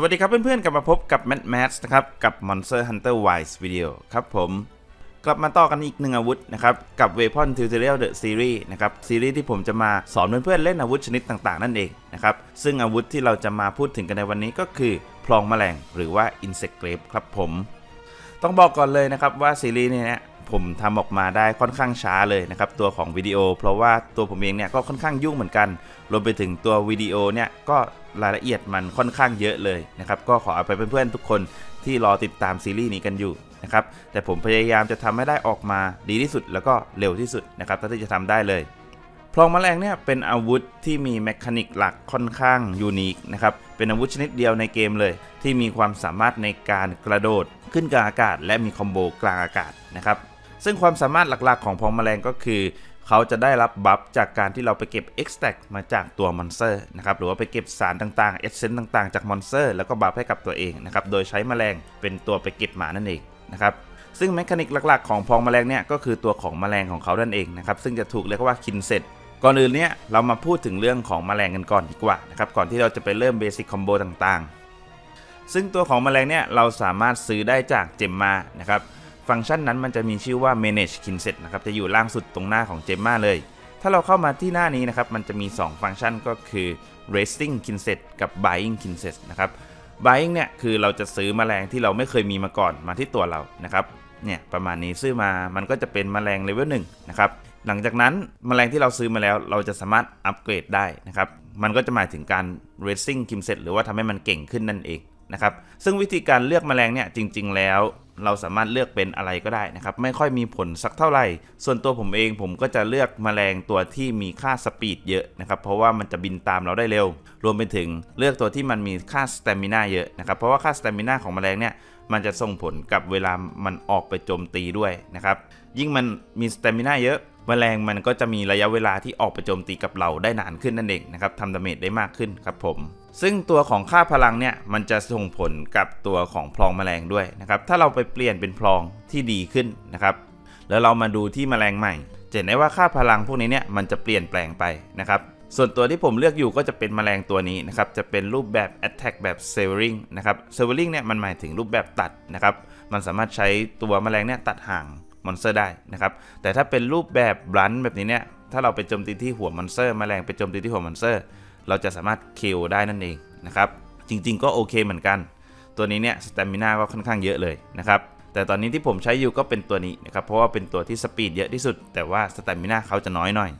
สวัสดีครับเพื่อนๆ กลับมาพบกับ Mad Max นะครับ กับ Monster Hunter Wilds Video ครับผม กลับมาต่อกันอีกหนึ่งอาวุธนะครับ กับ Weapon Tutorial The Series นะครับ ซีรีส์ที่ผมจะมาสอนเพื่อนๆ เล่นอาวุธชนิดต่างๆ นั่นเองนะครับ ซึ่งอาวุธที่เราจะมาพูดถึงกันในวันนี้ก็คือ พลองแมลงหรือว่า Insect Grave ครับผม ต้องบอกก่อนเลยนะครับว่าซีรีส์นี้เนี่ยผมทำออกมาได้ค่อนข้างช้าเลยนะครับตัวของวิดีโอ เพราะว่าตัวผมเองเนี่ยก็ค่อนข้างยุ่งเหมือนกัน รวมไปถึงตัววิดีโอเนี่ยก็ รายละเอียดมันค่อนข้างเยอะเลยนะครับก็ขอเอาไปเพื่อนๆทุกคนที่รอติดตามซีรีส์นี้กันอยู่นะครับแต่ผมพยายามจะทำให้ได้ออกมาดีที่สุดแล้วก็เร็วที่สุดนะครับเท่าที่จะทำได้เลยพลองแมลงเนี่ยเป็นอาวุธที่มีแมคานิกหลักค่อนข้างยูนิคนะครับเป็นอาวุธชนิดเดียวในเกมเลย ที่มีความสามารถในการกระโดดขึ้นกลางอากาศ และมีคอมโบกลางอากาศนะครับซึ่งความสามารถหลักๆของพลองแมลงก็คือ เขาจะได้รับบัฟจากการที่เราไปเก็บ extract มาจากตัวมอนสเตอร์นะครับหรือว่าไปเก็บสารต่างๆ เอเซนต์ต่างๆ จากมอนสเตอร์แล้วก็บัฟให้กับตัวเองนะครับโดยใช้แมลงเป็นตัวไปเก็บหมานั่นเองนะครับซึ่งแมคานิกหลักๆ ของพองแมลงเนี่ยก็คือตัวของแมลงของเขานั่นเองนะครับซึ่งจะถูกเรียกว่าคินเซตก่อนอื่นเนี่ยเรามาพูดถึงเรื่องของแมลงกันก่อนดีกว่านะครับก่อนที่เราจะไปเริ่มเบสิกคอมโบต่างๆ ซึ่งตัวของแมลงเนี่ยเราสามารถซื้อได้จากเจมมานะครับ ฟังก์ชันนั้นมันจะมีชื่อว่า manage kinset นะครับ จะอยู่ล่างสุดตรงหน้าของเจมมาเลย ถ้าเราเข้ามาที่หน้านี้นะครับ มันจะมี 2 ฟังก์ชันก็คือ raising kinset กับ buying kinset นะครับ buying เนี่ยคือเราจะซื้อแมลงที่เราไม่เคยมีมาก่อนมาที่ตัวเรานะครับ เนี่ยประมาณนี้ซื้อมา มันก็จะเป็นแมลงเลเวลหนึ่งนะครับ หลังจากนั้นแมลงที่เราซื้อมาแล้ว เราจะสามารถอัปเกรดได้นะครับ มันก็จะหมายถึงการ racing k i m set หรือว่าทำให้มันเก่งขึ้นนั่นเองนะครับ ซึ่งวิธีการเลือกแมลงเนี่ยจริง ๆ แล้ว เราสามารถเลือกเป็นอะไรก็ได้นะครับ ไม่ค่อยมีผลสักเท่าไหร่ ส่วนตัวผมเองผมก็จะเลือกแมลงตัวที่มีค่าสปีดเยอะนะครับ เพราะว่ามันจะบินตามเราได้เร็ว รวมไปถึงเลือกตัวที่มันมีค่าสเตมินาเยอะนะครับ เพราะว่าค่าสเตมินาของแมลงเนี่ยมันจะส่งผลกับเวลามันออกไปโจมตีด้วยนะครับ ยิ่งมันมีสเตมินาเยอะ แมลงมันก็จะมีระยะเวลาที่ออกไปโจมตีกับเราได้นานขึ้นนั่นเองนะครับทำดาเมจได้มากขึ้นครับผมซึ่งตัวของค่าพลังเนี่ยมันจะส่งผลกับตัวของพลองแมลงด้วยนะครับถ้าเราไปเปลี่ยนเป็นพลองที่ดีขึ้นนะครับแล้วเรามาดูที่แมลงใหม่จะเห็นได้ว่าค่าพลังพวกนี้เนี่ยมันจะเปลี่ยนแปลงไปนะครับส่วนตัวที่ผมเลือกอยู่ก็จะเป็นแมลงตัวนี้นะครับจะเป็นรูปแบบ attack แบบ severing นะครับ severing เนี่ยมันหมายถึงรูปแบบตัดนะครับมันสามารถใช้ตัวแมลงเนี่ยตัดห่าง มอนสเตอร์ได้นะครับ แต่ถ้าเป็นรูปแบบบลันแบบนี้เนี่ย ถ้าเราไปโจมตีที่หัวมอนสเตอร์แมลงไปโจมตีที่หัวมอนสเตอร์ เราจะสามารถคิลได้นั่นเองนะครับ จริงๆก็โอเคเหมือนกัน ตัวนี้เนี่ยสเตมินาก็ค่อนข้างเยอะเลยนะครับแต่ตอนนี้ที่ผมใช้อยู่ก็เป็นตัวนี้นะครับ เพราะว่าเป็นตัวที่สปีดเยอะที่สุด แต่ว่าสเตมินาเขาจะน้อยหน่อย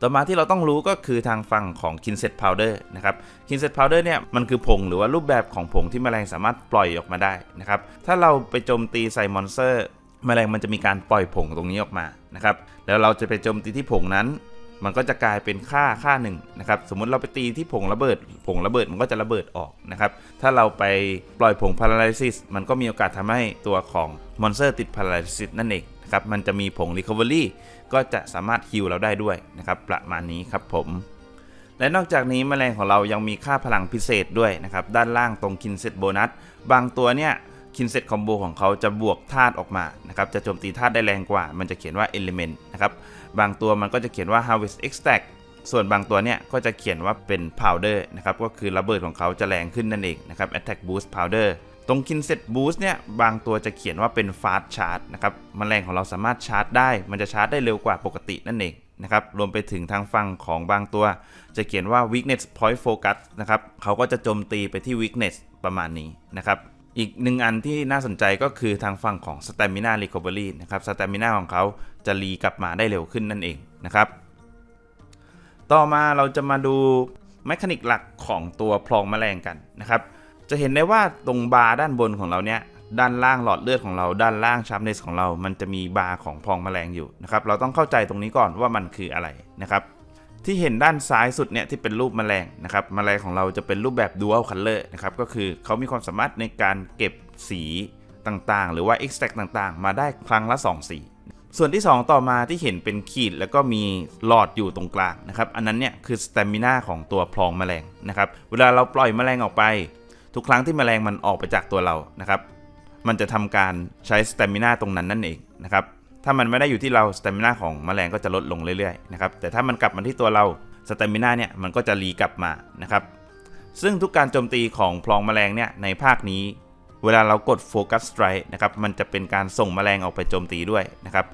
ต่อมาที่เราต้องรู้ก็คือทางฝั่งของ Kinset Powder นะครับ Kinset Powder เนี่ยมันคือผงหรือว่ารูปแบบของผงที่แมลงสามารถปล่อยออกมาได้นะครับ ถ้าเราไปโจมตีใส่มอนสเตอร์ แมลงมันจะมีการปล่อยผงตรงนี้ออกมานะครับ แล้วเราจะไปโจมตีที่ผงนั้น มันก็จะกลายเป็นค่าค่าหนึ่งนะครับ สมมุติเราไปตีที่ผงระเบิด ผงระเบิดมันก็จะระเบิดออกนะครับ ถ้าเราไปปล่อยผง paralysis มันก็มีโอกาสทำให้ตัวของมอนสเตอร์ติด paralysis นั่นเองนะครับ มันจะมีผง recovery ก็จะสามารถฮิลเราได้ด้วยนะครับ ประมาณนี้ครับผมและนอกจากนี้แมลงของเรายังมีค่าพลังพิเศษด้วยนะครับ ด้านล่างตรงคินเซตโบนัส บางตัวเนี่ย คินเซตคอมโบของเขาจะบวกธาตุออกมานะครับจะโจมตีธาตุได้แรงกว่า มันจะเขียนว่า element นะครับบางตัวมันก็จะเขียนว่า harvest extract ส่วนบางตัวเนี่ยก็จะเขียนว่าเป็น powder นะครับก็คือระเบิดของเขาจะแรงขึ้นนั่นเองนะครับ attack boost powder ตรง Kinset Boost เนี่ยบางตัวจะเขียนว่าเป็น Fast Charge นะครับมแมลงของเราสามารถชาร์จได้ มันจะชาร์จได้เร็วกว่าปกตินั่นเองนะครับรวมไปถึงทางฝั่งของบางตัว จะเขียนว่า Weakness Point Focus นะครับเขาก็จะโจมตีไปที่ Weakness ประมาณนี้นะครับ อีกหนึ่งอันที่น่าสนใจก็คือทางฝั่งของ Stamina Recovery นะครับ Stamina ของเขาจะรีกลับมาได้เร็วขึ้นนั่นเองนะครับ ต่อมาเราจะมาดูแมคานิกหลักของตัวพลองแมลงกันนะครับ จะเห็นได้ว่าตรงบาร์ด้านบนของเราเนี่ยด้านล่างหลอดเลือดของเราด้านล่างชาร์ปเนสของเรา มันจะมีบาร์ของพองแมลงอยู่นะครับ เราต้องเข้าใจตรงนี้ก่อนว่ามันคืออะไรนะครับ ที่เห็นด้านซ้ายสุดเนี่ยที่เป็นรูปแมลงนะครับแมลงของเราจะเป็นรูปแบบ dual color นะครับก็คือเขามีความสามารถในการเก็บสีต่างๆ หรือว่า extract ต่างๆ มาได้ครั้งละ 2 สี ส่วนที่ 2 ต่อมาที่เห็นเป็นขีดแล้วก็มีหลอดอยู่ตรงกลางนะครับอันนั้นเนี่ยคือ stamina ของตัวพลองแมลงนะครับเวลาเราปล่อยแมลงออกไป ทุกครั้งที่แมลงมันออกไปจากตัวเรานะครับมันจะทำการใช้สเตมินาตรงนั้นนั่นเองนะครับ ถ้ามันไม่ได้อยู่ที่เราสเตมินาของแมลงก็จะลดลงเรื่อยๆนะครับแต่ถ้ามันกลับมาที่ตัวเราสเตมินาเนี่ยมันก็จะรีกลับมานะครับซึ่งทุกการโจมตีของพลองแมลงเนี่ยในภาคนี้ เวลาเรากดโฟกัสสไตร์นะครับมันจะเป็นการส่งแมลงออกไปโจมตีด้วยนะครับ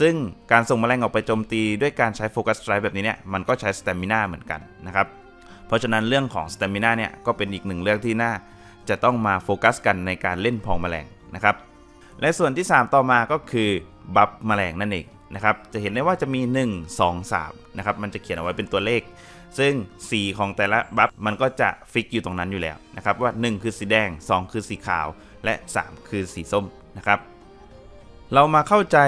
ซึ่งการส่งแมลงออกไปโจมตีด้วยการใช้โฟกัสสไตร์แบบนี้เนี่ยมันก็ใช้สเตมินาเหมือนกันนะครับเพราะฉะนั้นเรื่องของสเตมินาเนี่ยก็เป็นอีกหนึ่งเรื่องที่น่าจะต้องมาโฟกัสกันในการเล่นพองแมลงนะครับและส่วนที่ 3 ต่อมาก็คือ บัฟแมลงนั่นเองนะครับ จะเห็นได้ว่าจะมี 1 2 3นะครับ มันจะเขียนเอาไว้เป็นตัวเลข ซึ่งสีของแต่ละบัฟมันก็จะฟิกอยู่ตรงนั้นอยู่แล้วนะครับ ว่า 1 คือสีแดง 2 คือสีขาว และ 3 คือสีส้มนะครับ เรามาเข้าใจ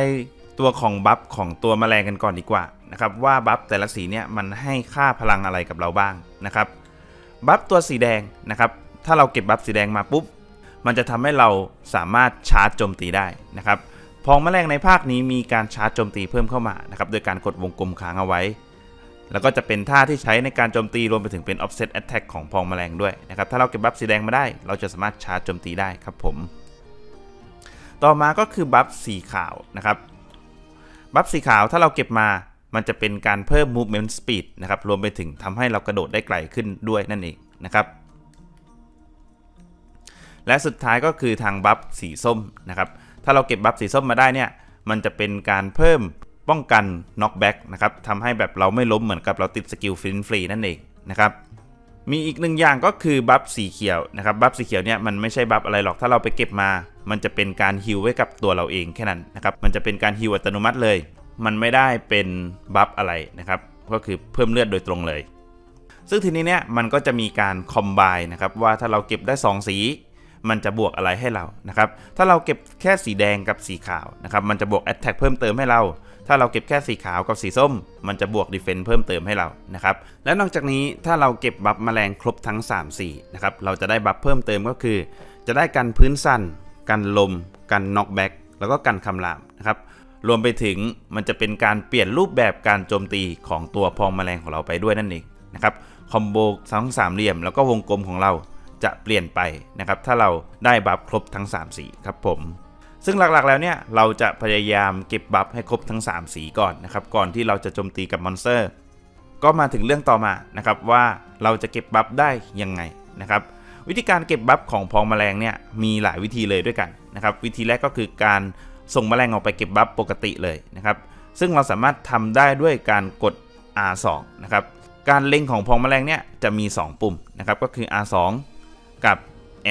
ตัวของบัฟของตัวแมลงกันก่อนดีกว่านะครับว่าบัฟแต่ละสีเนี่ยมันให้ค่าพลังอะไรกับเราบ้างนะครับ บัฟตัวสีแดงนะครับ ถ้าเราเก็บบัฟสีแดงมาปุ๊บ มันจะทำให้เราสามารถชาร์จโจมตีได้นะครับ พองแมลงในภาคนี้มีการชาร์จโจมตีเพิ่มเข้ามานะครับโดยการกดวงกลมค้างเอาไว้ แล้วก็จะเป็นท่าที่ใช้ในการโจมตีรวมไปถึงเป็น offset attack ของพองแมลงด้วยนะครับถ้าเราเก็บบัฟสีแดงมาได้ เราจะสามารถชาร์จโจมตีได้ครับผม ต่อมาก็คือบัฟสีขาวนะครับบัฟสีขาวถ้าเราเก็บมามันจะเป็นการเพิ่ม movement speed นะครับรวมไปถึงทำให้เรากระโดดได้ไกลขึ้นด้วยนั่นเองนะครับและสุดท้ายก็คือทางบัฟสีส้มนะครับ ถ้าเราเก็บบัฟสีส้มมาได้เนี่ย มันจะเป็นการเพิ่มป้องกัน knockback นะครับทำให้แบบเราไม่ล้มเหมือนกับเราติดสกิลฟินฟรีนั่นเองนะครับมีอีกหนึ่งอย่างก็คือบัฟสีเขียวนะครับบัฟสีเขียวเนี่ยมันไม่ใช่บัฟอะไรหรอกถ้าเราไปเก็บมา มันจะเป็นการฮิลไว้กับตัวเราเองแค่นั้นนะครับมันจะเป็นการฮิลอัตโนมัติเลย มันไม่ได้เป็นบัฟอะไรนะครับก็คือเพิ่มเลือดโดยตรงเลย ซึ่งทีนี้เนี่ยมันก็จะมีการคอมไบนะครับว่าถ้าเราเก็บได้ 2 สี มันจะบวกอะไรให้เรานะครับ ถ้าเราเก็บแค่สีแดงกับสีขาวนะครับมันจะบวก Attack เพิ่มเติมให้เรา ถ้าเราเก็บแค่สีขาวกับสีส้ม มันจะบวก Defense เพิ่มเติมให้เรานะครับและนอกจากนี้ถ้าเราเก็บบัฟแมลงครบทั้ง 3 สีนะครับเราจะได้บัฟเพิ่มเติมก็คือ จะได้กันพื้นสั่นกันลม กันน็อกแบ็กแล้วก็กันคำรามนะครับรวมไปถึงมันจะเป็นการเปลี่ยนรูปแบบการโจมตีของตัวพองแมลงของเราไปด้วยนั่นเองนะครับคอมโบทั้งสามเหลี่ยมแล้วก็วงกลมของเรา จะเปลี่ยนไปนะครับถ้าเราได้บัฟครบทั้ง 3 สีครับผม ซึ่งหลักๆแล้วเนี่ยเราจะพยายามเก็บบัฟให้ครบทั้ง 3 สีก่อนนะครับก่อนที่เราจะโจมตีกับมอนสเตอร์ ก็มาถึงเรื่องต่อมานะครับว่าเราจะเก็บบัฟได้ยังไงนะครับวิธีการเก็บบัฟของพองแมลงเนี่ยมีหลายวิธีเลยด้วยกันนะครับวิธีแรกก็คือการส่งแมลงออกไปเก็บบัฟปกติเลยนะครับซึ่งเราสามารถทำได้ด้วยการกด R2 นะครับการเล็งของพองแมลงเนี่ยจะมี 2 ปุ่มนะครับก็คือ R2 กับ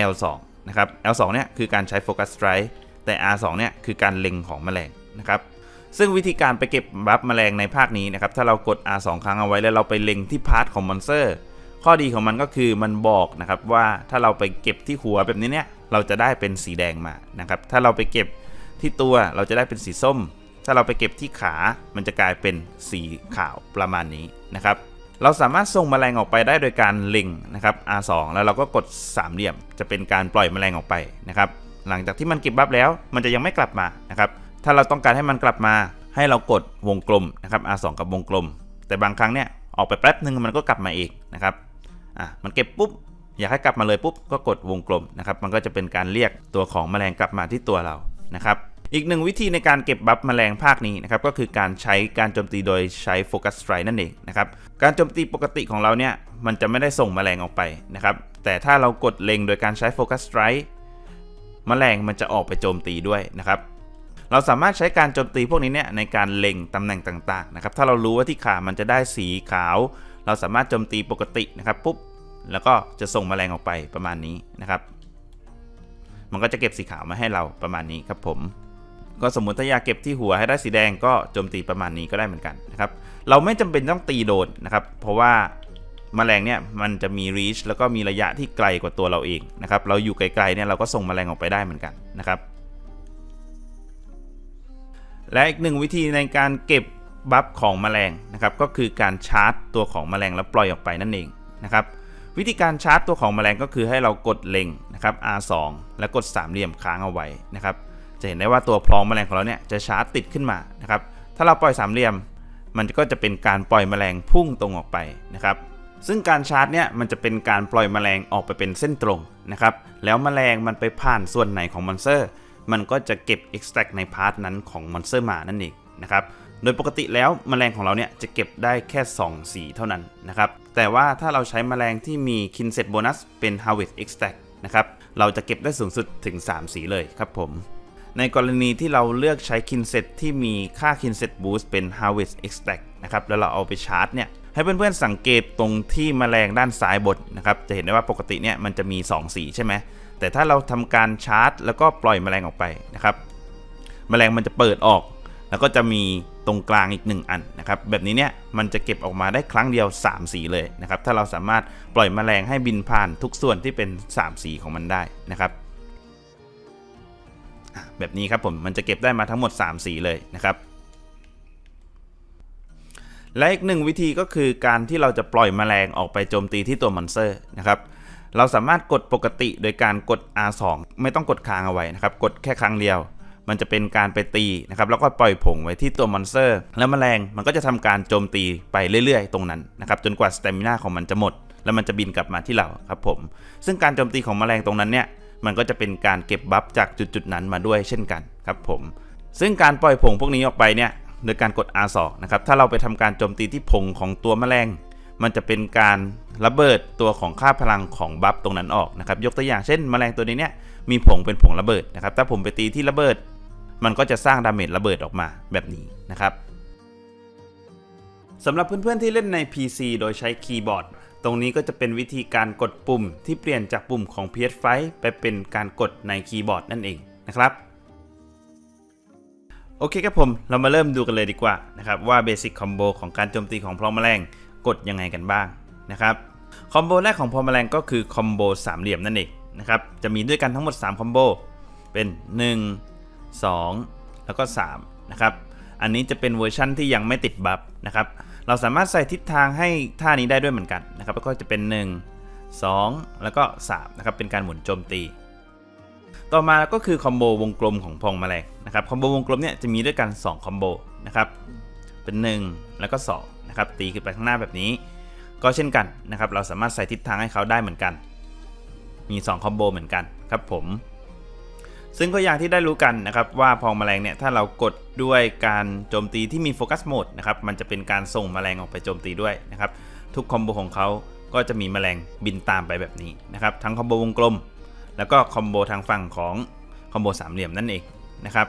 L2 นะครับ L2 เนี่ยคือการใช้โฟกัสสไตร์แต่ R2 เนี่ยคือการเล็งของแมลงนะครับซึ่งวิธีการไปเก็บบัฟแมลงในภาคนี้นะครับ ถ้าเรากด R2 ครั้งเอาไว้แล้วเราไปเล็งที่พาร์ทของมอนสเตอร์ ข้อดีของมันก็คือมันบอกนะครับว่าถ้าเราไปเก็บที่หัวแบบนี้เนี่ยเราจะได้เป็นสีแดงมานะครับ ถ้าเราไปเก็บที่ตัวเราจะได้เป็นสีส้ม ถ้าเราไปเก็บที่ขา มันจะกลายเป็นสีขาวประมาณนี้นะครับ เราสามารถส่งแมลงออกไปได้โดยการเล็งนะครับ R2 แล้วเราก็กดสามเหลี่ยม จะเป็นการปล่อยแมลงออกไปนะครับ หลังจากที่มันเก็บบัฟแล้ว มันจะยังไม่กลับมานะครับ ถ้าเราต้องการให้มันกลับมา ให้เรากดวงกลมนะครับ R2 กับวงกลม แต่บางครั้งเนี่ยออกไปแป๊บนึงมันก็กลับมาเองนะครับ อะ มันเก็บปุ๊บ อยากให้กลับมาเลยปุ๊บ ก็กดวงกลมนะครับ มันก็จะเป็นการเรียกตัวของแมลงกลับมาที่ตัวเรา นะครับ อีกหนึ่งวิธีในการเก็บบัฟแมลงภาคนี้นะครับก็คือการใช้การโจมตีโดยใช้โฟกัสไตร์นั่นเองนะครับการโจมตีปกติของเราเนี่ยมันจะไม่ได้ส่งแมลงออกไปนะครับแต่ถ้าเรากดเล็งโดยการใช้โฟกัสสไตร์แมลงมันจะออกไปโจมตีด้วยนะครับเราสามารถใช้การโจมตีพวกนี้เนี่ยในการเล็งตำแหน่งต่างๆนะครับถ้าเรารู้ว่าที่ขามันจะได้สีขาว เราสามารถโจมตีปกตินะครับปุ๊บแล้วก็จะส่งแมลงออกไปประมาณนี้นะครับ มันก็จะเก็บสีขาวมาให้เราประมาณนี้ครับผม ก็สมมติถ้าอยากเก็บที่หัวให้ได้สีแดงก็โจมตีประมาณนี้ก็ได้เหมือนกันนะครับเราไม่จำเป็นต้องตีโดนนะครับ เพราะว่าแมลงเนี่ยมันจะมี reach แล้วก็มีระยะที่ไกลกว่าตัวเราเองนะครับเราอยู่ไกลๆเนี่ยเราก็ส่งแมลงออกไปได้เหมือนกันนะครับ และอีกหนึ่งวิธีในการเก็บบัฟของแมลงนะครับก็คือการชาร์จตัวของแมลงแล้วปล่อยออกไปนั่นเองนะครับวิธีการชาร์จตัวของแมลงก็คือให้เรากดเล็งนะครับ R2 แล้วกดสามเหลี่ยมค้างเอาไว้นะครับ จะเห็นได้ว่าตัวพลองแมลงของเราเนี่ยจะชาร์จติดขึ้นมานะครับ ถ้าเราปล่อยสามเหลี่ยม มันก็จะเป็นการปล่อยแมลงพุ่งตรงออกไปนะครับ ซึ่งการชาร์จเนี่ยมันจะเป็นการปล่อยแมลงออกไปเป็นเส้นตรงนะครับ แล้วแมลงมันไปผ่านส่วนไหนของมอนสเตอร์ มันก็จะเก็บ extract ในพาร์ทนั้นของมอนสเตอร์มานั่นเองนะครับโดยปกติแล้วแมลงของเราเนี่ยจะเก็บได้แค่ 2 สีเท่านั้นนะครับ แต่ว่าถ้าเราใช้แมลงที่มี Kinset Bonus เป็น Harvest Extract นะครับ เราจะเก็บได้สูงสุดถึง 3 สีเลยครับผม ในกรณีที่เราเลือกใช้ Kinset ที่มีค่า Kinset Boost เป็น Harvest Extract นะครับแล้วเราเอาไปชาร์จเนี่ยให้เพื่อนๆสังเกตตรงที่แมลงด้านซ้ายบนนะครับจะเห็นได้ว่าปกติเนี่ยมันจะมี 2 สีใช่ไหมแต่ถ้าเราทำการชาร์จ แล้วก็ปล่อยแมลงออกไปนะครับแมลงมันจะเปิดออก แล้วก็จะมีตรงกลางอีก 1 อันนะครับแบบนี้เนี่ยมันจะเก็บออกมาได้ครั้งเดียว 3 สีเลยนะครับถ้าเราสามารถปล่อยแมลงให้บินผ่านทุกส่วนที่เป็น 3 สีของมันได้นะครับ แบบนี้ครับผมมันจะเก็บได้มาทั้งหมด 3 สีเลยนะครับ และอีกหนึ่งวิธีก็คือการที่เราจะปล่อยแมลงออกไปโจมตีที่ตัวมอนสเตอร์นะครับเราสามารถกดปกติโดยการกด R2 ไม่ต้องกดค้างเอาไว้นะครับ กดแค่ครั้งเดียว มันจะเป็นการไปตีนะครับ แล้วก็ปล่อยผงไว้ที่ตัวมอนสเตอร์ แล้วแมลงมันก็จะทำการโจมตีไปเรื่อยๆ ตรงนั้นนะครับ จนกว่าสเตมิน่าของมันจะหมด แล้วมันจะบินกลับมาที่เราครับผม ซึ่งการโจมตีของแมลงตรงนั้นเนี่ย มันก็จะเป็นการเก็บบัฟจากจุดๆนั้นมาด้วยเช่นกันครับผมซึ่งการปล่อยผงพวกนี้ออกไปเนี่ยโดยการกด R2 นะครับถ้าเราไปทำการโจมตีที่ผงของตัวแมลง มันจะเป็นการระเบิดตัวของค่าพลังของบัฟตรงนั้นออกนะครับยกตัวอย่างเช่นแมลงตัวนี้เนี่ยมีผงเป็นผงระเบิดนะครับถ้าผมไปตีที่ระเบิด มันก็จะสร้างดาเมจระเบิดออกมาแบบนี้นะครับสำหรับเพื่อนๆที่เล่นใน PC โดยใช้คีย์บอร์ด ตรงนี้ก็จะเป็นวิธีการกดปุ่มที่เปลี่ยนจากปุ่มของ PS5 ไปเป็นการกดในคีย์บอร์ดนั่นเองนะครับโอเคครับผมเรามาเริ่มดูกันเลยดีกว่านะครับว่าเบสิกคอมโบของการโจมตีของพลอมแมลงกดยังไงกันบ้างนะครับคอมโบแรกของพลอมแมลงก็คือคอมโบสามเหลี่ยมนั่นเองนะครับจะมีด้วยกันทั้งหมด3คอมโบเป็น 1 2 แล้วก็3นะครับอันนี้จะเป็นเวอร์ชั่นที่ยังไม่ติดบัฟนะครับ เราสามารถใส่ทิศทางให้ท่านี้ได้ด้วยเหมือนกันนะครับ แล้วก็จะเป็น 1 2 แล้วก็3นะครับ เป็นการหมุนโจมตี ต่อมาก็คือคอมโบวงกลมของพองแมลงนะครับ คอมโบวงกลมเนี่ยจะมีด้วยกัน2คอมโบนะครับ เป็น 1 แล้วก็2นะครับ ตีขึ้นไปข้างหน้าแบบนี้ ก็เช่นกันนะครับ เราสามารถใส่ทิศทางให้เขาได้เหมือนกัน มี2คอมโบเหมือนกันครับผม ซึ่งก็อย่างที่ได้รู้กันนะครับว่าพองแมลงเนี่ยถ้าเรากดด้วยการโจมตีที่มีโฟกัสโหมดนะครับมันจะเป็นการส่งแมลงออกไปโจมตีด้วยนะครับทุกคอมโบของเขาก็จะมีแมลงบินตามไปแบบนี้นะครับทั้งคอมโบวงกลม แล้วก็คอมโบทางฝั่งของคอมโบสามเหลี่ยมนั่นเองนะครับ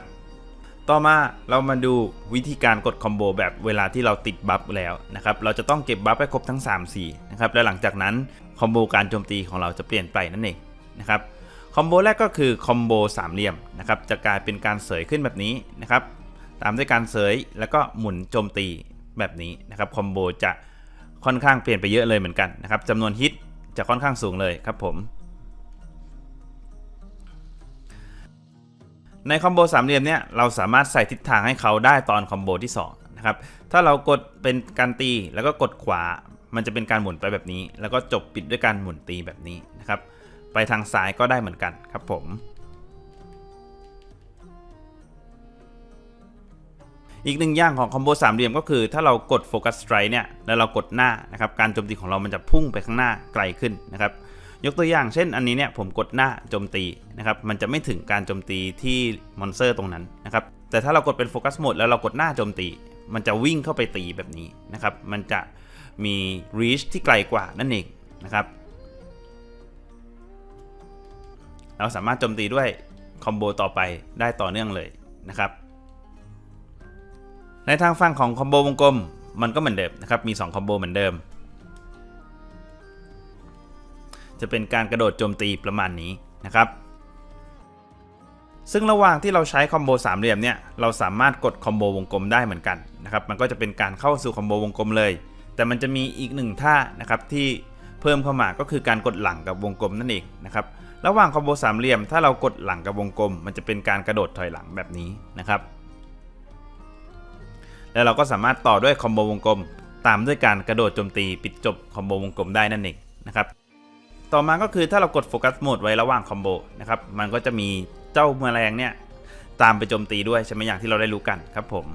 ต่อมาเรามาดูวิธีการกดคอมโบแบบเวลาที่เราติดบัฟแล้วนะครับเราจะต้องเก็บบัฟให้ครบทั้ง3 4นะครับและหลังจากนั้นคอมโบการโจมตีของเราจะเปลี่ยนไปนั่นเองนะครับ คอมโบแรกก็คือคอมโบสามเหลี่ยมนะครับจะกลายเป็นการเสยขึ้นแบบนี้นะครับ ตามด้วยการเสยแล้วก็หมุนโจมตีแบบนี้นะครับคอมโบจะค่อนข้างเปลี่ยนไปเยอะเลยเหมือนกันนะครับจำนวนฮิตจะค่อนข้างสูงเลยครับผมในคอมโบสามเหลี่ยมเนี่ยเราสามารถใส่ทิศทางให้เขาได้ตอนคอมโบที่2นะครับถ้าเรากดเป็นการตีแล้วก็กดขวา มันจะเป็นการหมุนไปแบบนี้ แล้วก็จบปิดด้วยการหมุนตีแบบนี้นะครับ ไปทางซ้ายก็ได้เหมือนกันครับผม อีกหนึ่งอย่างของคอมโบสามเหลี่ยมก็คือ ถ้าเรากดโฟกัสสไตร์เนี่ยแล้วเรากดหน้านะครับการโจมตีของเรามันจะพุ่งไปข้างหน้าไกลขึ้นนะครับยกตัวอย่างเช่นอันนี้เนี่ยผมกดหน้าโจมตีนะครับมันจะไม่ถึงการโจมตีที่มอนสเตอร์ตรงนั้นนะครับแต่ถ้าเรากดเป็นโฟกัสโหมดแล้วเรากดหน้าโจมตี มันจะวิ่งเข้าไปตีแบบนี้นะครับมันจะมี reach ที่ไกลกว่านั่นเองนะครับ เราสามารถโจมตีด้วยคอมโบต่อไปได้ต่อเนื่องเลยนะครับ ในทางฝั่งของคอมโบวงกลมมันก็เหมือนเดิมนะครับ มี 2 คอมโบเหมือนเดิม จะเป็นการกระโดดโจมตีประมาณนี้นะครับ ซึ่งระหว่างที่เราใช้คอมโบสามเหลี่ยมเนี่ย เราสามารถกดคอมโบวงกลมได้เหมือนกันนะครับ มันก็จะเป็นการเข้าสู่คอมโบวงกลมเลย แต่มันจะมีอีกหนึ่งท่านะครับที่เพิ่มเข้ามาก็คือการกดหลังกับวงกลมนั่นเองนะครับ ระหว่างคอมโบสามเหลี่ยม ถ้าเรากดหลังกับวงกลม มันจะเป็นการกระโดดถอยหลังแบบนี้นะครับ แล้วเราก็สามารถต่อด้วยคอมโบวงกลม ตามด้วยการกระโดดโจมตีปิดจบคอมโบวงกลมได้นั่นเองนะครับ ต่อมาก็คือถ้าเรากดโฟกัสโหมดไว้ระหว่างคอมโบนะครับ มันก็จะมีเจ้าแมลงเนี่ยตามไปโจมตีด้วยใช่ไหมอย่างที่เราได้รู้กันครับผม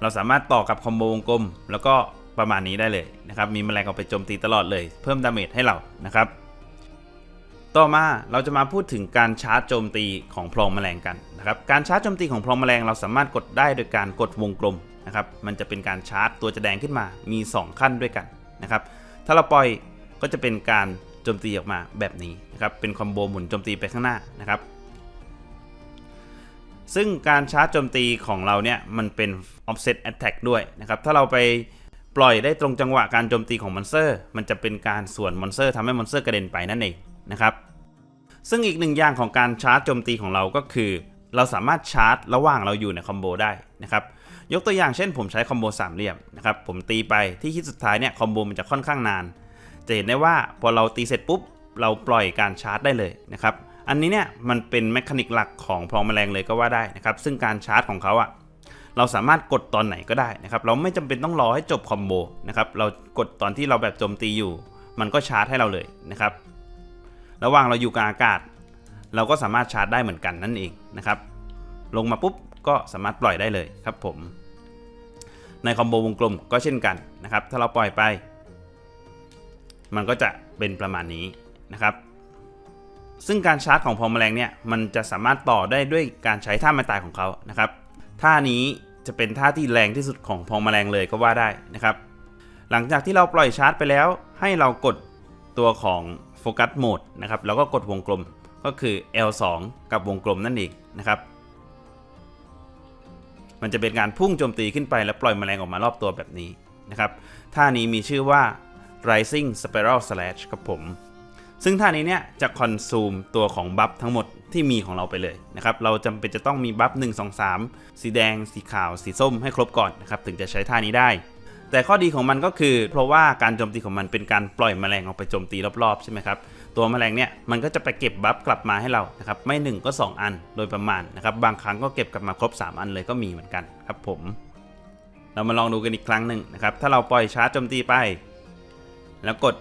เราสามารถต่อกับคอมโบวงกลม แล้วก็ประมาณนี้ได้เลยนะครับ มีแมลงออกไปโจมตีตลอดเลย เพิ่มดาเมจให้เรานะครับ ต่อมาเราจะมาพูดถึงการชาร์จโจมตีของพลองแมลงกันนะครับการชาร์จโจมตีของพลองแมลงเราสามารถกดได้โดยการกดวงกลมนะครับมันจะเป็นการชาร์จตัวจะแดงขึ้นมามี 2 ขั้นด้วยกันนะครับถ้าเราปล่อยก็จะเป็นการโจมตีออกมาแบบนี้นะครับเป็นคอมโบหมุนโจมตีไปข้างหน้านะครับซึ่งการชาร์จโจมตีของเราเนี่ยมันเป็น offset attack ด้วยนะครับถ้าเราไปปล่อยได้ตรงจังหวะการโจมตีของมอนสเตอร์ มันจะเป็นการส่วนมอนสเตอร์ทำให้มอนสเตอร์กระเด็นไปนั่นเอง นะครับ ซึ่งอีกหนึ่งอย่างของการชาร์จโจมตีของเราก็คือ เราสามารถชาร์จระหว่างเราอยู่ในคอมโบได้นะครับยกตัวอย่างเช่นผมใช้คอมโบสามเหลี่ยมนะครับผมตีไปที่ฮิตสุดท้ายเนี่ยคอมโบมันจะค่อนข้างนาน จะเห็นได้ว่าพอเราตีเสร็จปุ๊บ เราปล่อยการชาร์จได้เลยนะครับอันนี้เนี่ยมันเป็นแมคานิกหลักของพลองแมลงเลยก็ว่าได้นะครับซึ่งการชาร์จของเขาอะเราสามารถกดตอนไหนก็ได้นะครับเราไม่จำเป็นต้องรอให้จบคอมโบนะครับเรากดตอนที่เราแบบโจมตีอยู่ มันก็ชาร์จให้เราเลยนะครับ ระหว่างเราอยู่กลางอากาศ เราก็สามารถชาร์จได้เหมือนกันนั่นเองนะครับ ลงมาปุ๊บก็สามารถปล่อยได้เลยครับผม ในคอมโบวงกลมก็เช่นกันนะครับ ถ้าเราปล่อยไป มันก็จะเป็นประมาณนี้นะครับ ซึ่งการชาร์จของพอมแมลงเนี่ยมันจะสามารถต่อได้ด้วยการใช้ท่าไม้ตายของเขานะครับท่านี้จะเป็นท่าที่แรงที่สุดของพองแมลงเลยก็ว่าได้นะครับ หลังจากที่เราปล่อยชาร์จไปแล้ว ให้เรากดตัวของ โฟกัสโหมดนะครับแล้วก็กดวงกลมก็คือ L2 กับวงกลมนั่นเองนะครับ มันจะเป็นการพุ่งโจมตีขึ้นไปแล้วปล่อยแมลงออกมารอบตัวแบบนี้นะครับท่านี้มีชื่อว่า Rising Spiral Slash ครับผม ซึ่งท่านี้เนี่ยจะคอนซูมตัวของบัฟทั้งหมดที่มีของเราไปเลยนะครับ เราจำเป็นจะต้องมีบัฟ1 2 3 สีแดง สีขาว สีส้มให้ครบก่อนนะครับ ถึงจะใช้ท่านี้ได้ แต่ข้อดีของมันก็คือ เพราะว่าการโจมตีของมันเป็นการปล่อยแมลงออกไปโจมตีรอบๆใช่ไหมครับตัวแมลงเนี่ยมันก็จะไปเก็บบัฟกลับมาให้เรานะครับไม่ 1 ก็ 2 อันโดยประมาณนะครับบางครั้งก็เก็บกลับมาครบ 3 อันเลยก็มีเหมือนกันครับผม เรามาลองดูกันอีกครั้งหนึ่งนะครับถ้าเราปล่อยชาร์จโจมตีไป แล้วกด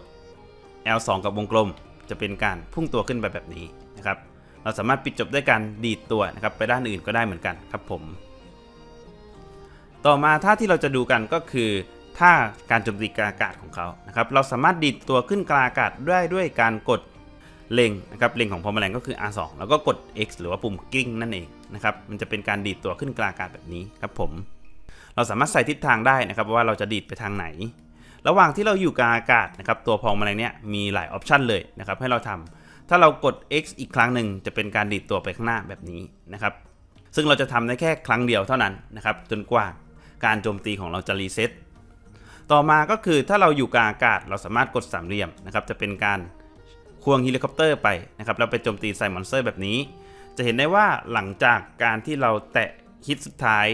L2 กับวงกลม จะเป็นการพุ่งตัวขึ้นไปแบบนี้นะครับเราสามารถปิดจบด้วยการดีดตัวนะครับไปด้านอื่นก็ได้เหมือนกันครับผม ต่อมาท่าที่เราจะดูกันก็คือท่าการโจมตีกลางอากาศของเขานะครับเราสามารถดีดตัวขึ้นกลางอากาศได้ด้วยการกดเล็งนะครับเล็งของพอมแมลงก็คือ R2 แล้วก็กด X หรือว่าปุ่มกลิ้งนั่นเองนะครับมันจะเป็นการดีดตัวขึ้นกลางอากาศแบบนี้ครับผมเราสามารถใส่ทิศทางได้นะครับว่าเราจะดีดไปทางไหน ระหว่างที่เราอยู่กลางอากาศนะครับตัวพองแมลงเนี่ยมีหลายออปชันเลยนะครับให้เราทำถ้าเรากด X อีกครั้งหนึ่งจะเป็นการดีดตัวไปข้างหน้าแบบนี้นะครับซึ่งเราจะทำได้แค่ครั้งเดียวเท่านั้นนะครับจนกว่า การโจมตีของเราจะรีเซ็ตต่อมาก็คือถ้าเราอยู่กลางอากาศเราสามารถกดสามเหลี่ยมนะครับจะเป็นการควงเฮลิคอปเตอร์ไปนะครับแล้วไปโจมตีใส่มอนสเตอร์แบบนี้ จะเห็นได้ว่าหลังจากการที่เราแตะฮิตสุดท้าย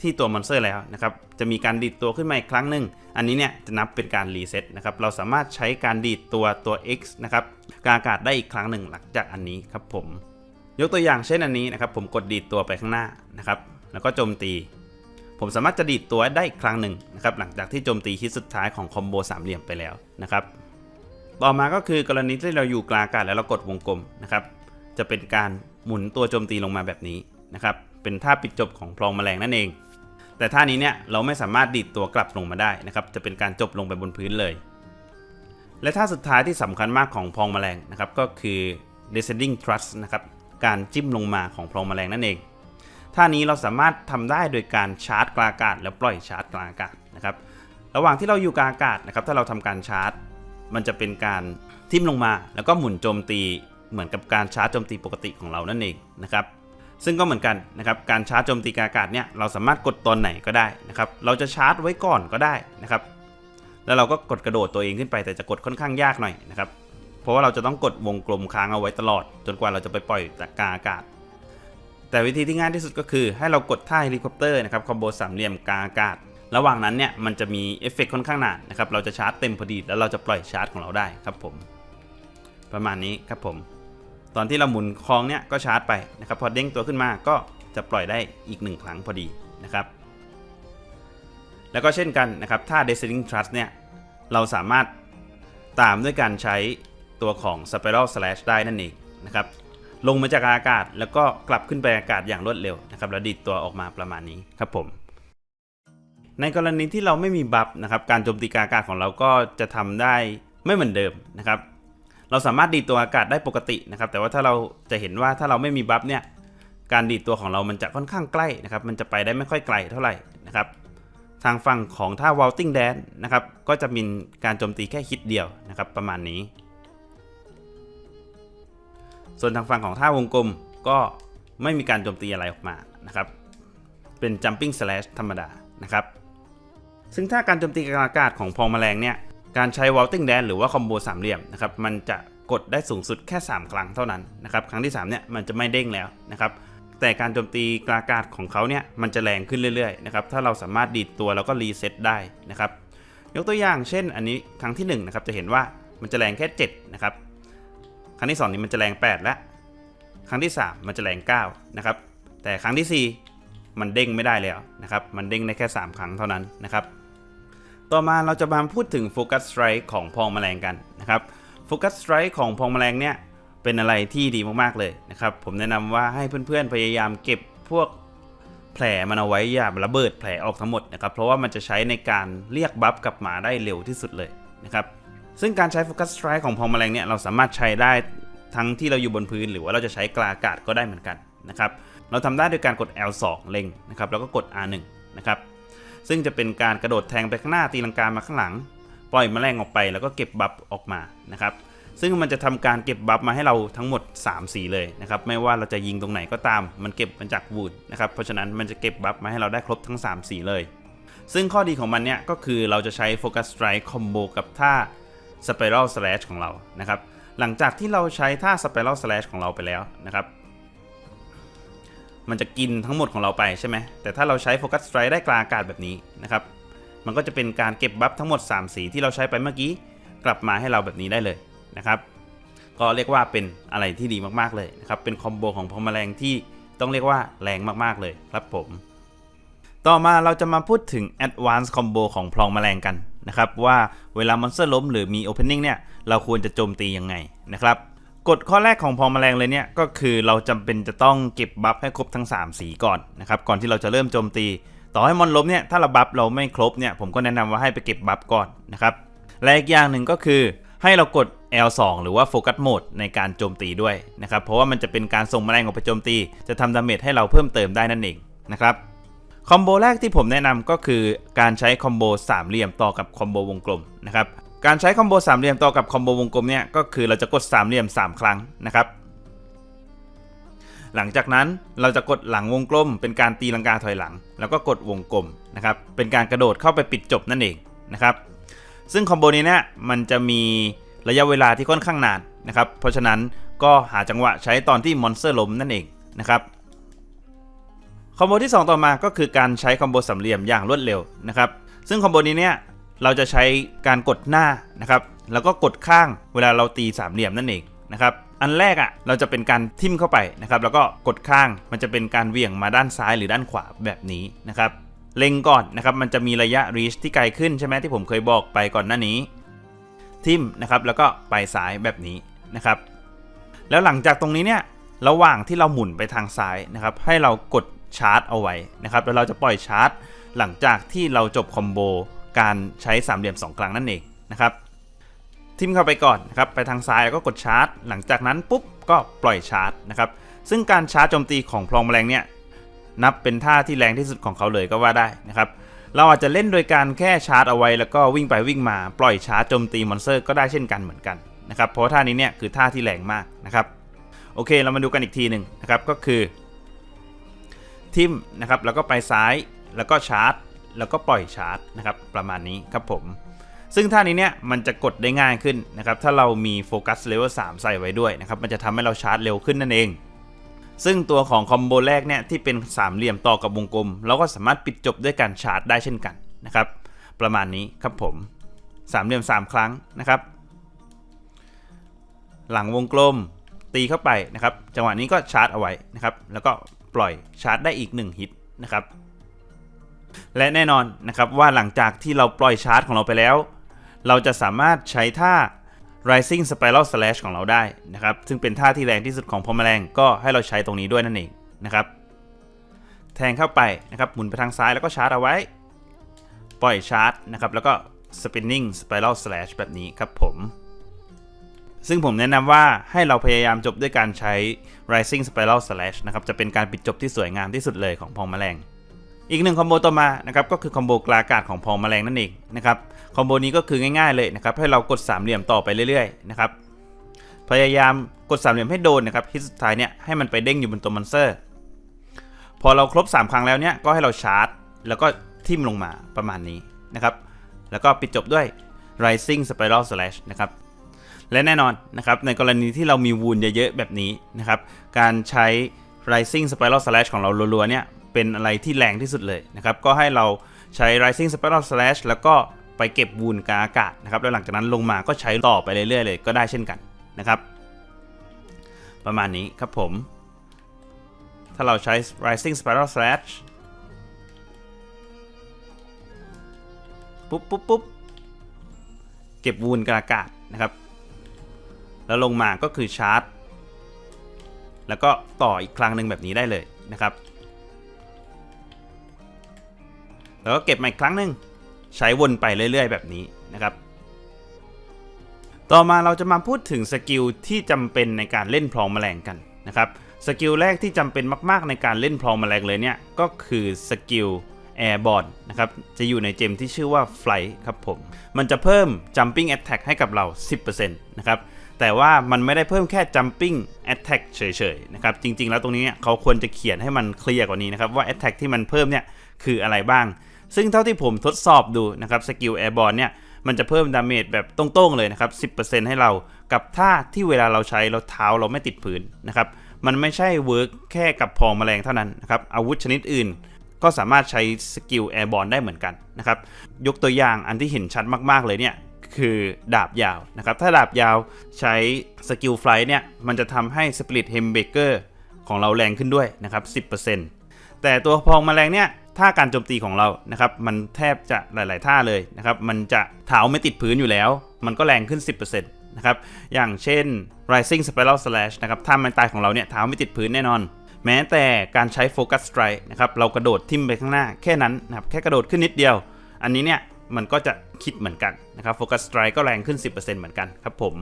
ที่ตัวมอนสเตอร์แล้วนะครับจะมีการดีดตัวขึ้นมาอีกครั้งหนึ่งอันนี้เนี่ยจะนับเป็นการรีเซ็ตนะครับเราสามารถใช้การดีดตัวตัว X นะครับกลางอากาศได้อีกครั้งหนึ่งหลังจากอันนี้ครับผม ยกตัวอย่างเช่นอันนี้นะครับผมกดดีดตัวไปข้างหน้านะครับแล้วก็โจมตี ผมสามารถจะดีดตัวได้อีกครั้งหนึ่งนะครับหลังจากที่โจมตีฮิตสุดท้ายของคอมโบสามเหลี่ยมไปแล้วนะครับต่อมาก็คือกรณีที่เราอยู่กลางอากาศแล้วเรากดวงกลมนะครับจะเป็นการหมุนตัวโจมตีลงมาแบบนี้นะครับเป็นท่าปิดจบของพลองแมลงนั่นเอง แต่ท่านี้เนี่ยเราไม่สามารถดีดตัวกลับลงมาได้นะครับจะเป็นการจบลงไปบนพื้นเลย และท่าสุดท้ายที่สำคัญมากของพลองแมลงนะครับก็คือ descending thrust นะครับการจิ้มลงมาของพลองแมลงนั่นเอง ท่านี้เราสามารถทำได้โดยการชาร์จกลางอากาศ แล้วปล่อยชาร์จกลางอากาศนะครับ ระหว่างที่เราอยู่กลางอากาศนะครับ ถ้าเราทำการชาร์จ มันจะเป็นการทิ่มลงมา แล้วก็หมุนโจมตีเหมือนกับการชาร์จโจมตีปกติของเรานั่นเองนะครับ ซึ่งก็เหมือนกันนะครับ การชาร์จโจมตีกลางอากาศเนี่ยเราสามารถกดตอนไหนก็ได้นะครับ เราจะชาร์จไว้ก่อนก็ได้นะครับ แล้วเราก็กดกระโดดตัวเองขึ้นไปแต่จะกดค่อนข้างยากหน่อยนะครับ เพราะว่าเราจะต้องกดวงกลมค้างเอาไว้ตลอด จนกว่าเราจะไปปล่อยจากกลางอากาศ แต่วิธีที่ง่ายที่สุดก็คือให้เรากดท่าเฮลิคอปเตอร์นะครับคอมโบสามเหลี่ยมกลางอากาศ ระหว่างนั้นเนี่ยมันจะมีเอฟเฟกต์ค่อนข้างนานนะครับเราจะชาร์จเต็มพอดีแล้วเราจะปล่อยชาร์จของเราได้ครับผม ประมาณนี้ครับผม ตอนที่เราหมุนคลองเนี่ยก็ชาร์จไปนะครับพอเด้งตัวขึ้นมาก็จะปล่อยได้อีกหนึ่งครั้งพอดีนะครับ แล้วก็เช่นกันนะครับถ้า descending thrust เนี่ยเราสามารถตามด้วยการใช้ตัวของ spiral slash ได้นั่นเองนะครับ ลงมาจากอากาศ แล้วก็กลับขึ้นไปอากาศอย่างรวดเร็วนะครับแล้วดีดตัวออกมาประมาณนี้ครับผมในกรณีที่เราไม่มีบัฟนะครับการโจมตีกาอากาศของเราก็จะทำได้ไม่เหมือนเดิมนะครับ เราสามารถดีดตัวอากาศได้ปกตินะครับ แต่ว่าถ้าเราจะเห็นว่าถ้าเราไม่มีบัฟเนี่ยการดีดตัวของเรามันจะค่อนข้างใกล้นะครับมันจะไปได้ไม่ค่อยไกลเท่าไหร่นะครับ ทางฝั่งของท่า Vaulting Dance นะครับก็จะมีการโจมตีแค่ฮิตเดียวนะครับประมาณนี้ ส่วนทางฝั่งของท่าวงกลมก็ไม่มีการโจมตีอะไรออกมานะครับ เป็น jumping slash ธรรมดานะครับ ซึ่งถ้าการโจมตีกลางอากาศของพองแมลงเนี่ย การใช้ vaulting dance หรือว่าคอมโบสามเหลี่ยมนะครับ มันจะกดได้สูงสุดแค่ 3 ครั้งเท่านั้นนะครับ ครั้งที่ 3 เนี่ย มันจะไม่เด้งแล้วนะครับ แต่การโจมตีกลางอากาศของเขาเนี่ย มันจะแรงขึ้นเรื่อยๆนะครับ ถ้าเราสามารถดีดตัวแล้วก็รีเซ็ตได้นะครับ ยกตัวอย่างเช่น อันนี้ครั้งที่1นะครับ จะเห็นว่ามันจะแรงแค่7นะครับ ครั้งที่ 2 นี้มันจะแรง 8 แล้ว ครั้งที่ 3 มันจะแรง 9 นะครับ แต่ครั้งที่ 4 มันเด้งไม่ได้แล้วนะครับ มันเด้งได้แค่ 3 ครั้งเท่านั้นนะครับ ต่อมาเราจะมาพูดถึงโฟกัสสไตร์ของพองแมลงกันนะครับโฟกัสสไตร์ของพองแมลงเนี่ยเป็นอะไรที่ดีมากๆเลยนะครับ ผมแนะนำว่าให้เพื่อนๆพยายามเก็บพวกแผลมันเอาไว้อย่าระเบิดแผลออกทั้งหมดนะครับ เพราะว่ามันจะใช้ในการเรียกบัฟกลับมาได้เร็วที่สุดเลยนะครับ ซึ่งการใช้โฟกัสสไตร์ของพองแมลงเนี่ยเราสามารถใช้ได้ทั้งที่เราอยู่บนพื้น หรือว่าเราจะใช้กลาอากาศก็ได้เหมือนกันนะครับเราทำได้โดยการกด L2 เล็งนะครับแล้วก็กด R1 นะครับซึ่งจะเป็นการกระโดดแทงไปข้างหน้าตีลังกามาข้างหลัง ปล่อยแมลงออกไปแล้วก็เก็บบัฟออกมานะครับซึ่งมันจะทำการเก็บบัฟมาให้เราทั้งหมด 3 สีเลยนะครับไม่ว่าเราจะยิงตรงไหนก็ตาม มันเก็บมาจากวูดนะครับเพราะฉะนั้นมันจะเก็บบัฟมาให้เราได้ครบทั้ง 3 สีเลย ซึ่งข้อดีของมันเนี่ยก็คือเราจะใช้โฟกัสสไตร์คอมโบกับท่า Spiral Slash ของเรานะครับ หลังจากที่เราใช้ท่า Spiral Slash ของเราไปแล้วนะครับ มันจะกินทั้งหมดของเราไปใช่ไหม แต่ถ้าเราใช้โฟกัสสไตร์ได้กลางอากาศแบบนี้นะครับ มันก็จะเป็นการเก็บบัฟทั้งหมด 3 สีที่เราใช้ไปเมื่อกี้ กลับมาให้เราแบบนี้ได้เลยนะครับ ก็เรียกว่าเป็นอะไรที่ดีมากๆเลยนะครับ เป็นคอมโบของพอมแมลงที่ต้องเรียกว่าแรงมากๆเลยครับผม ต่อมาเราจะมาพูดถึง Advanced Combo ของพลองแมลงกัน นะครับว่าเวลามอนสเตอร์ล้มหรือมี Opening เนี่ยเราควรจะโจมตียังไงนะครับกฎข้อแรกของพองแมลงเลยเนี่ยก็คือเราจำเป็นจะต้องเก็บบัฟให้ครบทั้ง 3 สีก่อนนะครับก่อนที่เราจะเริ่มโจมตี ต่อให้มอนล้มเนี่ยถ้าเราบัฟเราไม่ครบเนี่ยผมก็แนะนำว่าให้ไปเก็บบัฟก่อนนะครับและอีกอย่างหนึ่งก็คือให้เรากด L2 หรือว่าโฟกัสโหมดในการโจมตีด้วยนะครับเพราะว่ามันจะเป็นการส่งแมลงออกไปโจมตี จะทำดาเมจให้เราเพิ่มเติมได้นั่นเองนะครับ คอมโบแรกที่ผมแนะนำก็คือการใช้คอมโบสามเหลี่ยมต่อกับคอมโบวงกลมนะครับการใช้คอมโบสามเหลี่ยมต่อกับคอมโบวงกลมเนี่ยก็คือเราจะกดสามเหลี่ยม 3 ครั้งนะครับ หลังจากนั้นเราจะกดหลังวงกลม เป็นการตีลังกาถอยหลัง แล้วก็กดวงกลมนะครับเป็นการกระโดดเข้าไปปิดจบนั่นเองนะครับซึ่งคอมโบนี้เนี่ยมันจะมีระยะเวลาที่ค่อนข้างนานนะครับเพราะฉะนั้นก็หาจังหวะใช้ตอนที่มอนสเตอร์ล้มนั่นเองนะครับ คอมโบที่ 2 ต่อมาก็คือการใช้คอมโบสามเหลี่ยมอย่างรวดเร็วนะครับ ซึ่งคอมโบนี้เนี่ยเราจะใช้การกดหน้านะครับแล้วก็กดข้างเวลาเราตีสามเหลี่ยมนั่นเองนะครับอันแรกอะ่ะเราจะเป็นการทิ่มเข้าไปนะครับแล้วก็กดข้างมันจะเป็นการเวี่ยงมาด้านซ้ายหรือด้านขวาแบบนี้นะครับเล็งก่อนนะครับมันจะมีระยะ reach ที่ไกลขึ้นใช่ไหมที่ผมเคยบอกไปก่อนหน้านี้ ทิมนะครับแล้วก็ไปซ้ายแบบนี้นะครับแล้วหลังจากตรงนี้เนี่ยระหว่างที่เราหมุนไปทางซ้ายนะครับให้เรากด ชาร์จเอาไว้นะครับแล้วเราจะปล่อยชาร์จ หลังจากที่เราจบคอมโบการใช้สามเหลี่ยม2ครั้งนั่นเองนะครับทิมเข้าไปก่อนนะครับไปทางซ้ายแล้วก็กดชาร์จ หลังจากนั้นปุ๊บก็ปล่อยชาร์จนะครับซึ่งการชาร์จโจมตีของพลองแมลงเนี่ยนับเป็นท่าที่แรงที่สุดของเขาเลยก็ว่าได้นะครับเราอาจจะเล่นโดยการแค่ชาร์จเอาไว้แล้วก็วิ่งไปวิ่งมาปล่อยชาร์จโจมตีมอนสเตอร์ก็ได้เช่นกันเหมือนกันนะครับเพราะท่านี้เนี่ยคือท่าที่แรงมากนะครับโอเคเรามาดูกันอีกทีหนึ่งนะครับก็คือ ทิมนะครับแล้วก็ไปซ้ายแล้วก็ชาร์จ แล้วก็ปล่อยชาร์จนะครับประมาณนี้ครับผม ซึ่งท่านี้เนี่ยมันจะกดได้ง่ายขึ้นนะครับถ้าเรามีโฟกัสเลเวล3ใส่ไว้ด้วยนะครับมันจะทำให้เราชาร์จเร็วขึ้นนั่นเอง ซึ่งตัวของคอมโบแรกเนี่ยที่เป็นสามเหลี่ยมต่อกับวงกลม เราก็สามารถปิดจบด้วยการชาร์จได้เช่นกันนะครับประมาณนี้ครับผมสามเหลี่ยม 3 ครั้งนะครับ หลังวงกลมตีเข้าไปนะครับ จังหวะนี้ก็ชาร์จเอาไว้นะครับ แล้วก็ ปล่อยชาร์จได้อีก 1 ฮิตนะครับ และแน่นอนนะครับว่าหลังจากที่เราปล่อยชาร์จของเราไปแล้ว เราจะสามารถใช้ท่า Rising Spiral Slash ของเราได้นะครับ ซึ่งเป็นท่าที่แรงที่สุดของพอมแมลงก็ให้เราใช้ตรงนี้ด้วยนั่นเองนะครับ แทงเข้าไปนะครับหมุนไปทางซ้ายแล้วก็ชาร์จเอาไว้ ปล่อยชาร์จนะครับแล้วก็ Spinning Spiral Slash แบบนี้ครับผม ซึ่งผมแนะนำว่าให้เราพยายามจบด้วยการใช้ rising spiral slash นะครับ จะเป็นการปิดจบที่สวยงามที่สุดเลยของพองแมลง อีกหนึ่งคอมโบต่อมานะครับก็คือคอมโบกลาอากาศของพองแมลงนั่นเองนะครับคอมโบนี้ก็คือง่ายๆเลยนะครับให้เรากดสามเหลี่ยมต่อไปเรื่อยๆนะครับพยายามกดสามเหลี่ยมให้โดนนะครับที่สุดท้ายเนี่ยให้มันไปเด้งอยู่บนตัวมอนสเตอร์ พอเราครบ 3 ครั้งแล้วเนี่ยก็ให้เราชาร์จ แล้วก็ทิ่มลงมาประมาณนี้นะครับแล้วก็ปิดจบด้วย rising spiral slash นะครับ และแน่นอนนะครับในกรณีที่เรามีวูนเยอะๆแบบนี้นะครับการใช้ rising spiral slash ของเรารัวๆเนี่ยเป็นอะไรที่แรงที่สุดเลยนะครับก็ให้เราใช้ rising spiral slash แล้วก็ไปเก็บวูนกาอากาศนะครับแล้วหลังจากนั้นลงมาก็ใช้ต่อไปเรื่อยๆเลยก็ได้เช่นกันนะครับ ประมาณนี้ครับผม ถ้าเราใช้ rising spiral slash ปุ๊บปุ๊บปุ๊บเก็บวูนกาอากาศนะครับ แล้วลงมาก็คือชาร์จ แล้วก็ต่ออีกครั้งหนึ่งแบบนี้ได้เลยนะครับ แล้วก็เก็บมาอีกครั้งหนึ่งใช้วนไปเรื่อย ๆ แบบนี้นะครับ ต่อมาเราจะมาพูดถึงสกิลที่จำเป็นในการเล่นพลองแมลงกันนะครับ สกิลแรกที่จำเป็นมากๆในการเล่นพลองแมลงเลยเนี่ยก็คือสกิล Airborne นะครับ จะอยู่ในเจมที่ชื่อว่า Flight ครับผม มันจะเพิ่ม Jumping Attack ให้กับเรา 10%นะครับ แต่ว่ามันไม่ได้เพิ่มแค่ jumping attack เฉยๆนะครับ จริงๆ แล้วตรงนี้เนี่ยเขาควรจะเขียนให้มันเคลียร์กว่านี้นะครับ ว่า attack ที่มันเพิ่มเนี่ยคืออะไรบ้าง ซึ่งเท่าที่ผมทดสอบดูนะครับสกิล airborne เนี่ยมันจะเพิ่มดาเมจแบบตรงๆเลยนะครับ 10%ให้เรากับท่าที่เวลาเราใช้เราเท้าเราไม่ติดพื้นนะครับ มันไม่ใช่เวิร์กแค่กับพองแมลงเท่านั้นนะครับ อาวุธชนิดอื่น ก็สามารถใช้สกิลแอร์บอลได้เหมือนกันนะครับ ยกตัวอย่างอันที่เห็นชัดมากๆเลยเนี่ย คือดาบยาวนะครับ ถ้าดาบยาวใช้สกิลไฟเนี่ย มันจะทำให้สปริตเฮมเบเกอร์ของเราแรงขึ้นด้วยนะครับ 10%แต่ตัวพองมแมลงเนี่ยท่าการโจมตีของเรานะครับมันแทบจะหลาย ๆ ท่าเลยนะครับ มันจะเท้าไม่ติดพื้นอยู่แล้ว มันก็แรงขึ้น 10%นะครับ อย่างเช่น rising spiral slash นะครับท่ามันตายของเราเนี่ยเท้าไม่ติดพื้นแน่นอน แม้แต่การใช้โฟกัสสไตร์นะครับเรากระโดดทิ่มไปข้างหน้าแค่นั้นนะครับแค่กระโดดขึ้นนิดเดียว อันนี้เนี่ย มันก็จะคิดเหมือนกันนะครับโฟกัสสไตร์ก็แรงขึ้น 10%เหมือนกันครับผม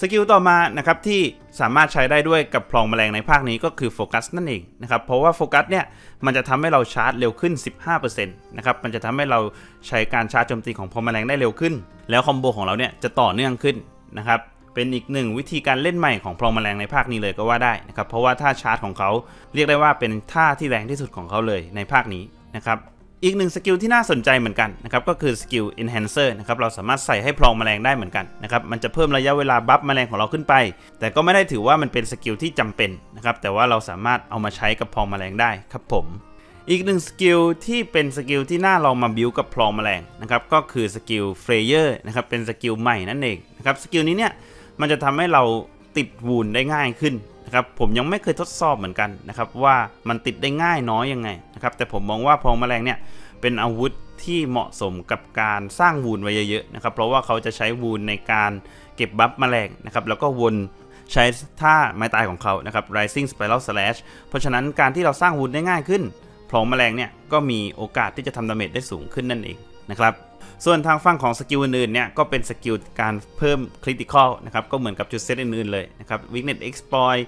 สกิลต่อมานะครับที่สามารถใช้ได้ด้วยกับพลองแมลงในภาคนี้ก็คือโฟกัสนั่นเองนะครับเพราะว่าโฟกัสเนี่ยมันจะทำให้เราชาร์จเร็วขึ้น 15%นะครับมันจะทำให้เราใช้การชาร์จโจมตีของพลองแมลงได้เร็วขึ้น แล้วคอมโบของเราเนี่ยจะต่อเนื่องขึ้นนะครับเป็นอีกหนึ่งวิธีการเล่นใหม่ของพลองแมลงในภาคนี้เลยก็ว่าได้นะครับเพราะว่าท่าชาร์จของเขาเรียกได้ว่าเป็นท่าที่แรงที่สุดของเขาเลยในภาคนี้นะครับ อีกหนึ่งสกิลที่น่าสนใจเหมือนกันนะครับก็คือสกิล enhancer นะครับเราสามารถใส่ให้พลองแมลงได้เหมือนกันนะครับมันจะเพิ่มระยะเวลาบัฟแมลงของเราขึ้นไป แต่ก็ไม่ได้ถือว่ามันเป็นสกิลที่จำเป็นนะครับแต่ว่าเราสามารถเอามาใช้กับพลองแมลงได้ครับผม อีกหนึ่งสกิลที่เป็นสกิลที่น่าลองมาบิวกับพลองแมลงนะครับก็คือสกิลเฟรเยอร์นะครับเป็นสกิลใหม่นั่นเองนะครับสกิลนี้เนี่ยมันจะทำให้เราติดวูนได้ง่ายขึ้น นะครับผมยังไม่เคยทดสอบเหมือนกันนะครับว่ามันติดได้ง่ายน้อยยังไงนะครับแต่ผมมองว่าพองแมลงเนี่ยเป็นอาวุธที่เหมาะสมกับการสร้างวูนไว้เยอะๆนะครับเพราะว่าเขาจะใช้วูนในการเก็บบัฟแมลงนะครับแล้วก็วนใช้ท่าไม้ตายของเขานะครับ rising spiral slash เพราะฉะนั้นการที่เราสร้างวูนได้ง่ายขึ้นพลองแมลงเนี่ยก็มีโอกาสที่จะทำดาเมจได้สูงขึ้นนั่นเองนะครับ ส่วนทางฝั่งของสกิลอื่นๆเนี่ยก็เป็นสกิลการเพิ่มคริติคอลนะครับก็เหมือนกับจุดเซตอื่นๆเลยนะครับ weakness exploit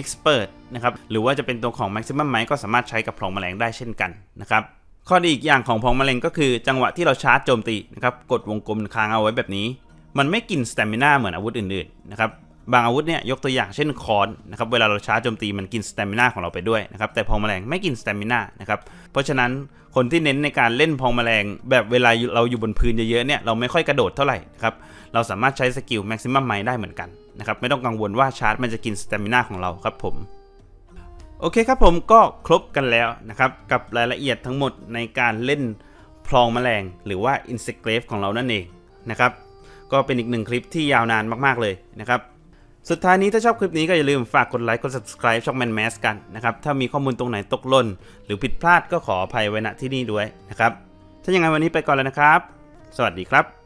expert นะครับหรือว่าจะเป็นตัวของ maximum might ก็สามารถใช้กับพลองแมลงได้เช่นกันนะครับข้อดีอีกอย่างของพลองแมลงก็คือจังหวะที่เราชาร์จโจมตีนะครับกดวงกลมค้างเอาไว้แบบนี้ มันไม่กินสเตมินาเหมือนอาวุธอื่นๆนะครับ บางอาวุธเนี่ยยกตัวอย่างเช่นคอนนะครับเวลาเราชาร์จโจมตีมันกินสเตมินาของเราไปด้วยนะครับแต่พองแมลงไม่กินสเตมินานะครับเพราะฉะนั้นคนที่เน้นในการเล่นพองแมลง แบบเวลาเราอยู่บนพื้นเยอะๆเนี่ยเราไม่ค่อยกระโดดเท่าไหร่นะครับเราสามารถใช้สกิลแม็กซิมัมไมได้เหมือนกันนะครับไม่ต้องกังวลว่าชาร์จมันจะกินสเตมินาของเราครับผมโอเคครับผมก็ครบกันแล้วนะครับกับรายละเอียดทั้งหมดในการเล่นพลองแมลง หรือว่า Insect Grave ของเรานั่นเองนะครับก็เป็นอีกหนึ่งคลิปที่ยาวนานมากๆเลยนะครับ สุดท้ายนี้ถ้าชอบคลิปนี้ก็อย่าลืมฝากกดไลค์กด subscribe ช่องแมนแมสกันนะครับ ถ้ามีข้อมูลตรงไหนตกหล่นหรือผิดพลาดก็ขออภัยไว้ณที่นี่ด้วยนะครับ ถ้าอย่างไรวันนี้ไปก่อนแล้วนะครับ สวัสดีครับ